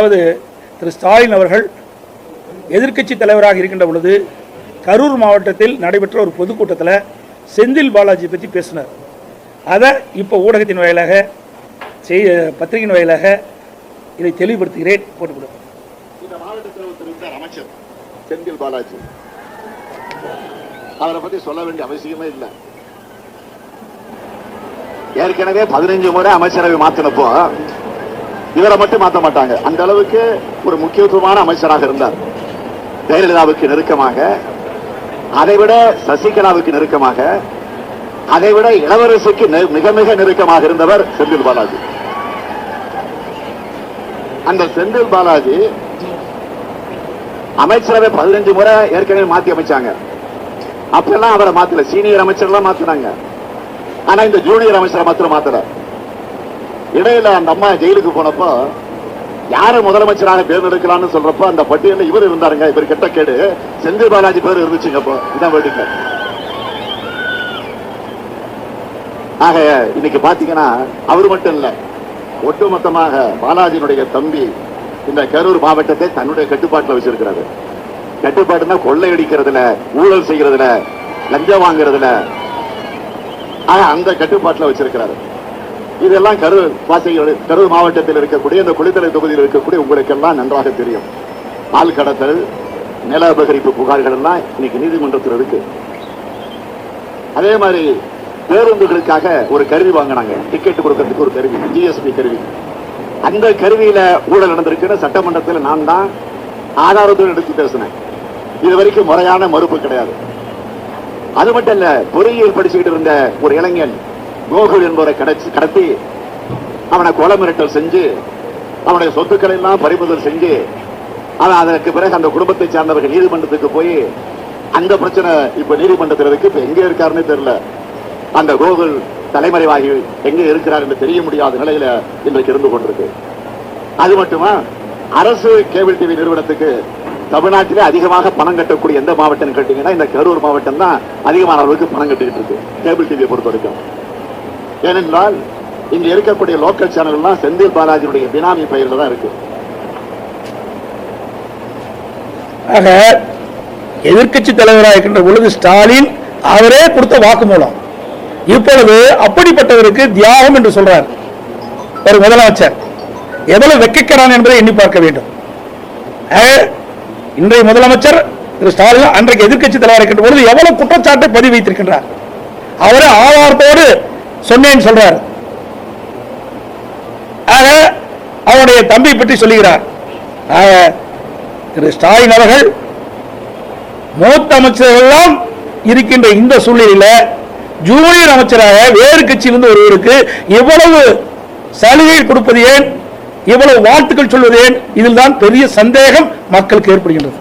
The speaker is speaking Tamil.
அதாவது திரு ஸ்டாலின் அவர்கள் எதிர்க்கட்சி தலைவராக இருக்கின்ற பொழுது கரூர் மாவட்டத்தில் நடைபெற்ற ஒரு பொதுக்கூட்டத்தில் செந்தில் பாலாஜி பற்றி பேசினார். அதை இப்போ ஊடகத்தின் வாயிலாக செய் பத்திரிகையின் வாயிலாக இதை தெளிவுபடுத்துகிறேன் போட்டுக்கொடு அமைச்சர் செந்தில் பாலாஜி. அவரை பத்தி சொல்ல வேண்டிய அவசியமே இல்லை. ஏற்கனவே பதினஞ்சு முறை அமைச்சரவை மாத்தினப்போ இவரை மட்டும் மாத்த மாட்டாங்க. அந்த அளவுக்கு ஒரு முக்கியத்துவமான அமைச்சராக இருந்தார். ஜெயலலிதாவுக்கு நெருக்கமாக அதைவிட சசிகலாவுக்கு நெருக்கமாக அதைவிட இளவரசிக்கு மிக மிக நெருக்கமாக இருந்தவர் செந்தில் பாலாஜி. அந்த செந்தில் பாலாஜி அமைச்சரவை பதினஞ்சு முறை ஏற்கனவே மாத்தி அமைச்சாங்க. அப்பெல்லாம் அவரை மாத்தல. சீனியர் அமைச்சர்லாம் மாத்தினாங்க. ஆனா இந்த ஜூனியர் அமைச்சரை மாத்திரம் மாத்தல. இடையில அந்த அம்மா ஜெயிலுக்கு போனப்போ யாரு முதலமைச்சராக தேர்ந்தெடுக்கலாம்னு சொல்றப்போ அந்த பட்டியலில் இவர் இருந்தாருங்க இவர் கெட்ட கேடு செந்தில் பாலாஜி பேர் இருந்துச்சுங்க அப்போ. இதான் வேண்டுங்க ஆக இன்னைக்கு பாத்தீங்கன்னா அவர் மட்டும் இல்ல ஒட்டுமொத்தமாக பாலாஜியினுடைய தம்பி இந்த கரூர் மாவட்டத்தை தன்னுடைய கட்டுப்பாட்டில் வச்சிருக்கிறாரு. கட்டுப்பாடுனா கொள்ளையடிக்கிறதுல ஊழல் செய்யறதுல லஞ்சம் வாங்குறதுல ஆக அந்த கட்டுப்பாட்டில் வச்சிருக்கிறாரு. இதெல்லாம் கரூர் வாசிகள் கரூர் மாவட்டத்தில் இருக்கக்கூடிய இந்த குளித்தலை தொகுதியில் இருக்கக்கூடிய உங்களுக்கெல்லாம் நன்றாக தெரியும். ஆள் கடத்தல் நில அபகரிப்பு புகார்கள் எல்லாம் இன்னைக்கு நீதிமன்றத்தில் இருக்கு. அதே மாதிரி பேருந்துகளுக்காக ஒரு கருவி வாங்கினாங்க. டிக்கெட் கொடுக்கறதுக்கு ஒரு கருவி ஜிஎஸ்பி கருவி. அந்த கருவியில ஊழல் நடந்திருக்குன்னு சட்டமன்றத்தில் நான் தான் ஆதாரத்தோடு எடுத்து பேசினேன். இது வரைக்கும் முறையான மறுப்பு கிடையாது. அது மட்டும் இல்ல பொறியியல் படிச்சுக்கிட்டு இருந்த ஒரு இளைஞன் கோகுல் என்பவரை கிடைச்சி கடத்தி அவனை கொலை மிரட்டல் செஞ்சு அவனுடைய சொத்துக்களை எல்லாம் பறிமுதல் செஞ்சு ஆனால் அதற்கு பிறகு அந்த குடும்பத்தை சார்ந்தவர்கள் நீதிமன்றத்துக்கு போய் அந்த பிரச்சனை இப்ப நீதிமன்றத்தில் இருக்கு இப்ப எங்க இருக்காருன்னு தெரியல. அந்த கோகுல் தலைமறைவாகி எங்க இருக்கிறார் என்று தெரிய முடியாத நிலையில இன்றைக்கு இருந்து கொண்டிருக்கு. அது மட்டுமா? அரசு கேபிள் டிவி நிறுவனத்துக்கு தமிழ்நாட்டிலே அதிகமாக பணம் கட்டக்கூடிய எந்த மாவட்டம் கேட்டீங்கன்னா இந்த கரூர் மாவட்டம் தான் அதிகமான அளவுக்கு பணம் கட்டிக்கிட்டு இருக்கு கேபிள் டிவியை பொறுத்த வரைக்கும் ஏனென்றால் இங்க இருக்கக்கூடிய லோக்கல் சேனல்லாம் செந்தில் பாலாஜியுடைய பினாமி பயிரில் தான் இருக்கு. ஆக எதிர்க்கட்சி தலைவராக இருக்கின்ற பொழுது ஸ்டாலின் அவரே கொடுத்த வாக்குமூலம். இப்பொழுது அப்படிப்பட்டவருக்கு தியாகம் என்று சொல்றார். ஒரு முதலமைச்சர். எவ்வளவு வெட்கக்கிறான் என்பதை எண்ணி பார்க்க வேண்டும். இன்றைய முதலமைச்சர் திரு ஸ்டாலின் அன்றைக்கு எதிர்க்கட்சி தலைவராக இருக்கின்ற பொழுது எவ்வளவு குற்றச்சாட்டை பதிவு வைத்திருக்கின்றார் அவரே ஆதாரத்தோடு சொன்னேன்னு சொல்றார். ஆக அவருடைய தம்பி பற்றி சொல்லுகிறார். ஆக திரு ஸ்டாலின் அவர்கள் மூத்த அமைச்சர்கள் எல்லாம் இருக்கின்ற இந்த சூழ்நிலையில ஜூனியர் அமைச்சராக வேறு கட்சியிலிருந்து ஒருவருக்கு இவ்வளவு சலுகை கொடுப்பது ஏன்? இவ்வளவு வாழ்த்துக்கள் சொல்வது ஏன்? இதில் தான் பெரிய சந்தேகம் மக்களுக்கு ஏற்படுகின்றது.